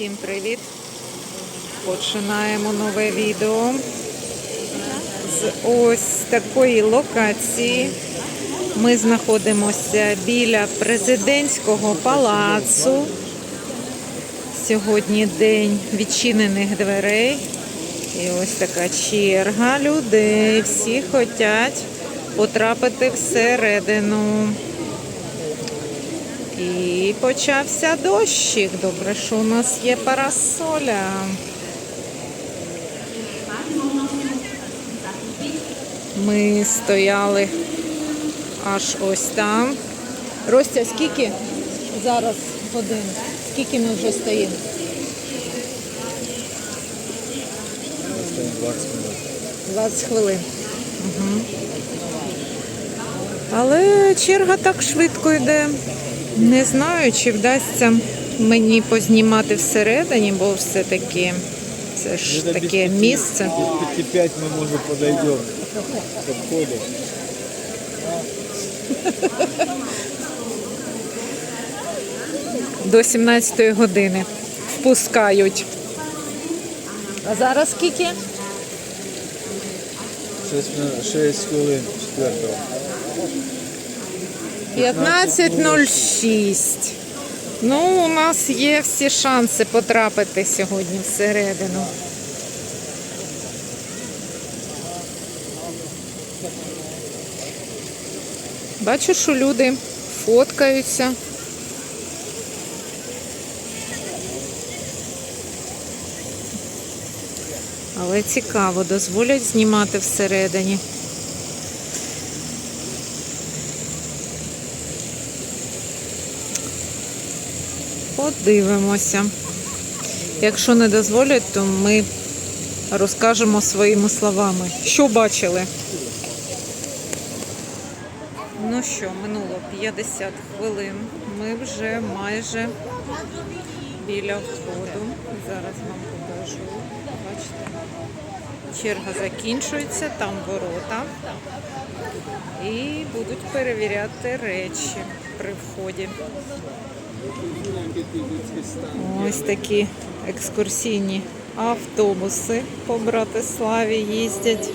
Всім привіт! Починаємо нове відео з ось такої локації. Ми знаходимося біля президентського палацу. Сьогодні день відчинених дверей. І ось така черга людей. Всі хочуть потрапити всередину. І почався дощик. Добре, що у нас є парасоля. Ми стояли аж ось там. Ростя, скільки зараз годин? Скільки ми вже стоїмо? 20 минут. 20 хвилин. Угу. Але черга так швидко йде. Не знаю, чи вдасться мені познімати всередині, бо все-таки це ж без таке місце. Без пяти пять мы, может, подойдем к. До 17 години впускають. А зараз скільки? 6, 6 хвилин четвертого. 15.06. Ну, у нас є всі шанси потрапити сьогодні всередину. Бачу, що люди фоткаються. Але цікаво, дозволять знімати всередині. Подивимося. Якщо не дозволять, то ми розкажемо своїми словами, що бачили. Ну що, минуло 50 хвилин. Ми вже майже біля входу. Зараз вам покажу. Бачите, черга закінчується, там ворота. І будуть перевіряти речі при вході. Ось такі екскурсійні автобуси по Братиславі їздять.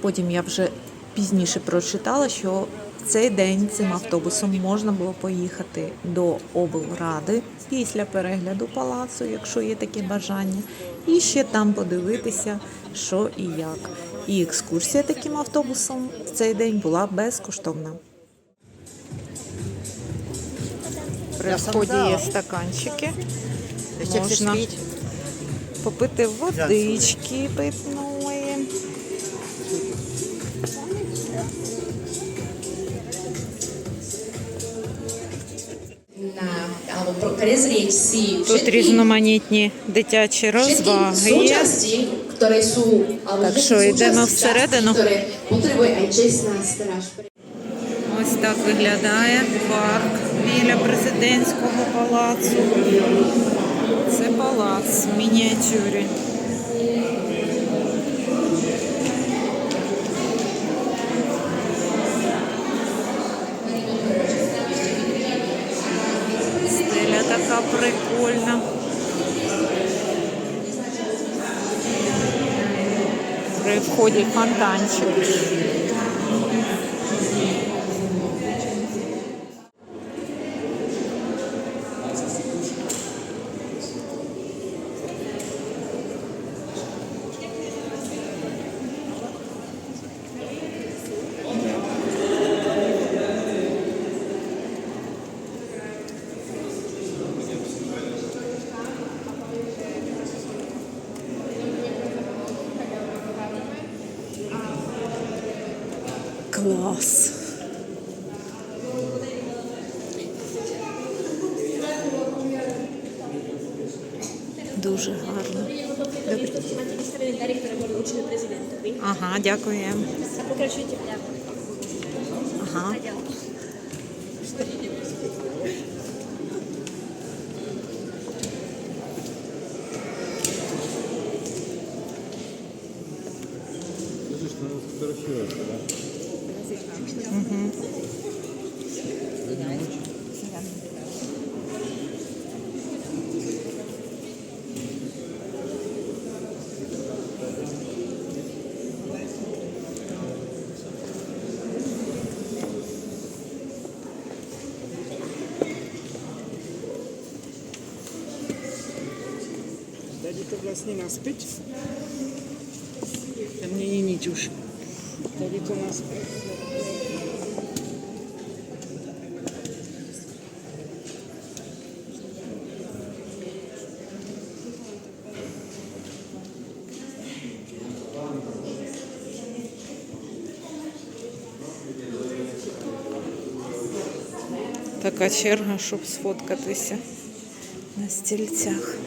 Потім я вже пізніше прочитала, що цей день цим автобусом можна було поїхати до облради після перегляду палацу, якщо є таке бажання, і ще там подивитися, що і як. І екскурсія таким автобусом в цей день була безкоштовна. При вході є стаканчики. Можна попити водички питної. Тут різноманітні дитячі розваги є. Так що, йдемо всередину? Ось так виглядає парк біля президентського палацу. Це палац в мініатюрі. Стеля така прикольна. При вході фонтанчик. Клас. Дуже гарно. Máte vystavené dary, ktoré to vlastně naspět. Tam není nič už. Tady to naspět. Така черга, щоб сфоткатися на стільцях.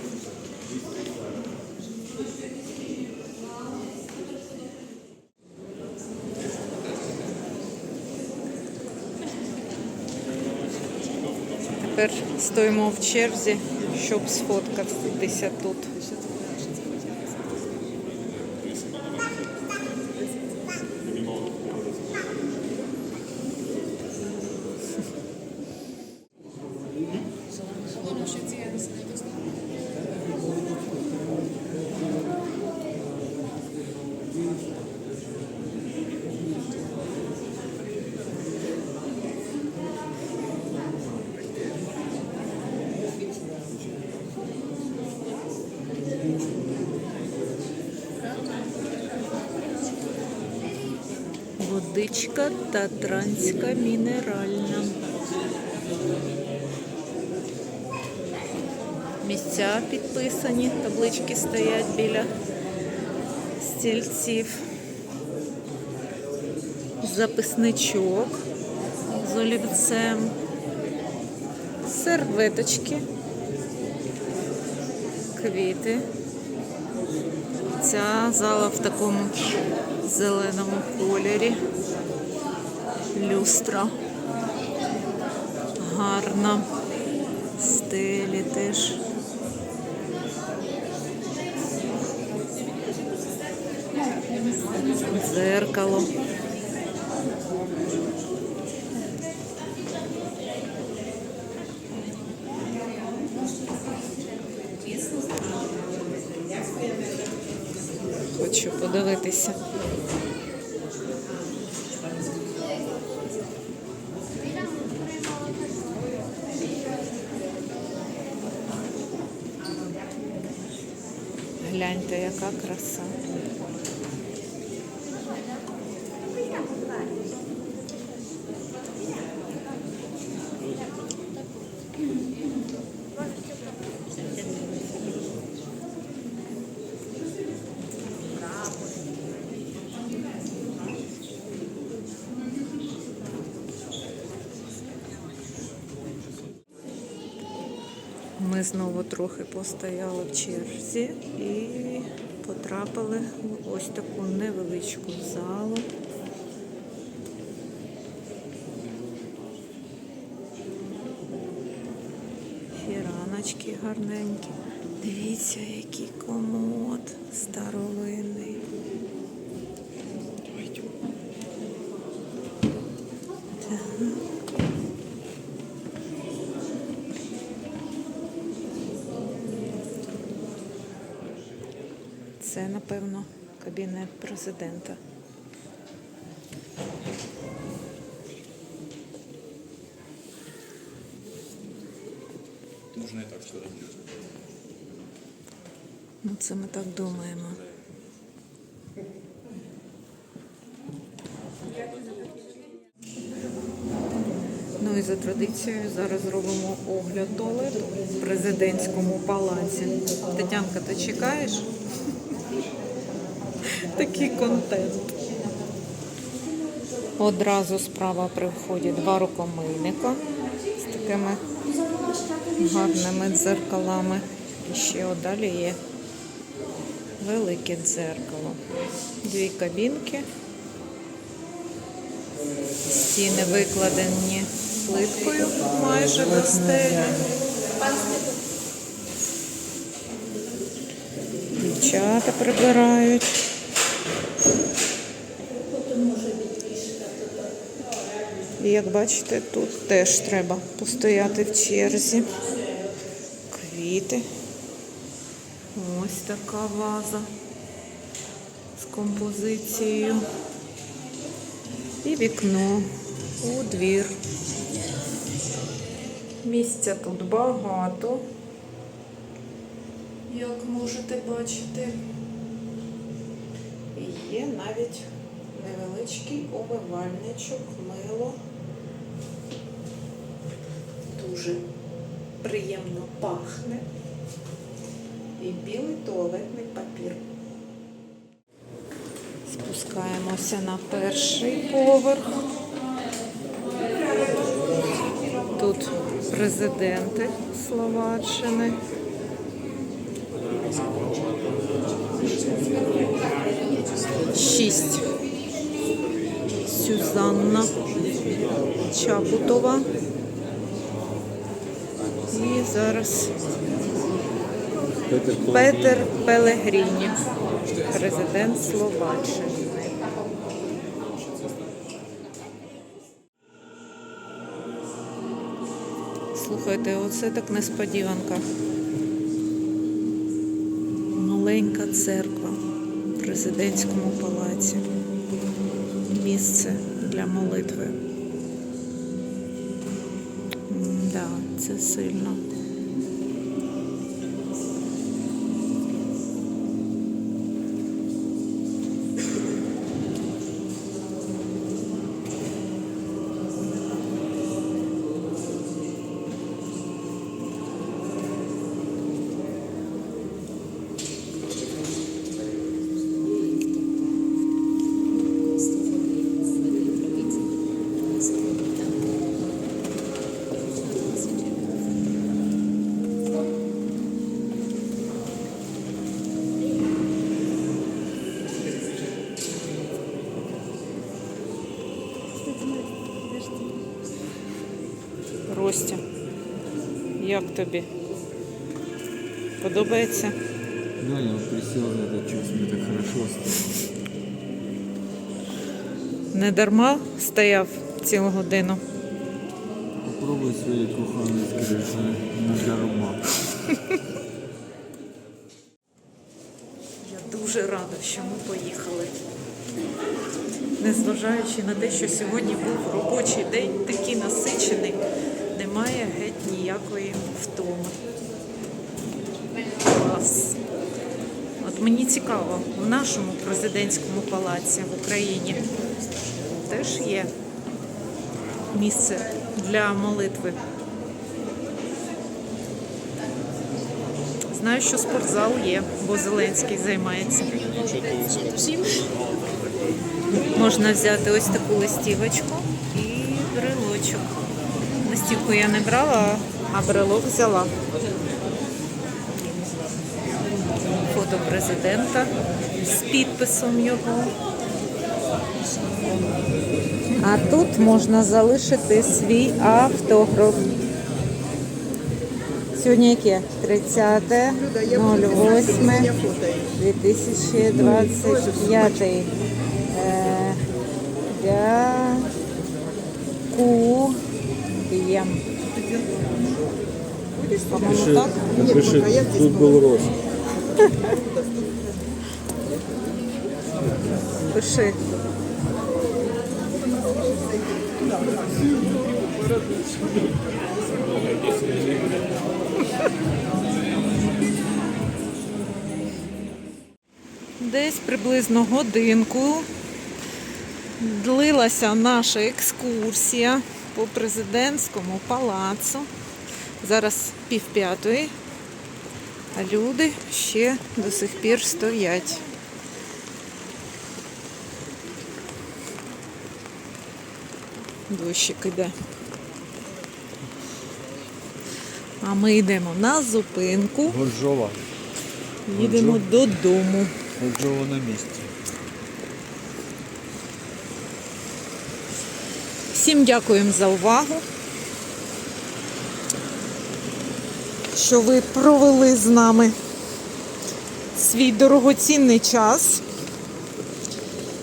Стоїмо в черзі, щоб сфоткатися тут. Водичка татранська мінеральна. Місця підписані, таблички стоять біля стільців. Записничок з олівцем, серветочки, квіти. Ця зала в такому зеленому кольорі. Люстра. Гарна. Стелі теж. Дзеркало. Подивитися. Гляньте, яка краса. Ми знову трохи постояли в черзі і потрапили в ось таку невеличку залу. Фіраночки гарненькі. Дивіться, який комод старовинний. Це, напевно, кабінет президента. Можна і так сказати. Ну, це ми так думаємо. Ну і за традицією зараз зробимо огляд туалету в президентському палаці. Тетянка, ти чекаєш? Такий контент. Одразу справа при два рукомийника з такими гарними дзеркалами. І ще далі є велике дзеркало. Дві кабінки. Стіни викладені плиткою майже до стелі. Дівчата прибирають. І як бачите, тут теж треба постояти в черзі. Квіти. Ось така ваза з композицією. І вікно у двір. Місця тут багато. як можете бачити. Є навіть невеличкий умивальничок, мило. Дуже приємно пахне. І білий туалетний папір. Спускаємося на перший поверх. Тут президенти Словаччини. Шість. Сюзанна Чапутова. І зараз Петер. Пелегріні, президент Словаччини. Слухайте, оце так несподіванка. Маленька церква президентському палаці. Місце для молитви. Да, це сильно. Як тобі? Подобається? Да, я вот на это чувство, мне так хорошо стало. Не дарма стояв цілу годину. Попробуй своей кухонной скрижи, не дарма. Я дуже рада, що ми поїхали. Незважаючи на те, що сьогодні був робочий день, такий насичений, немає геть ніякої втоми. Клас. От мені цікаво, в нашому президентському палаці в Україні теж є місце для молитви. Знаю, що спортзал є, бо Зеленський займається. Можна взяти ось таку листівочку і брелочок. Листівку я не брала, а брелок взяла. Фото президента з підписом його. А тут можна залишити свій автограф. Сьогодні яке? 30 08 2025. Дякуєм. Так? Напиши, тут был рост. Пиши. Десь приблизно годинку длилася наша екскурсія по президентському палацу. Зараз пів п'ятої, а люди ще до сих пір стоять. Дощик іде. А ми йдемо на зупинку, Горжова. їдемо додому. Горжова на месте. Всім дякуємо за увагу. Що ви провели з нами свій дорогоцінний час.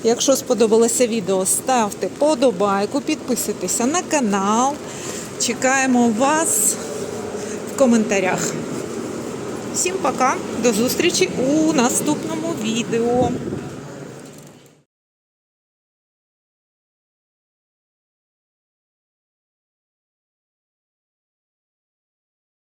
Якщо сподобалося відео, ставте подобайку, підписуйтеся на канал. Чекаємо вас в коментарях. Всім пока, до зустрічі у наступному відео.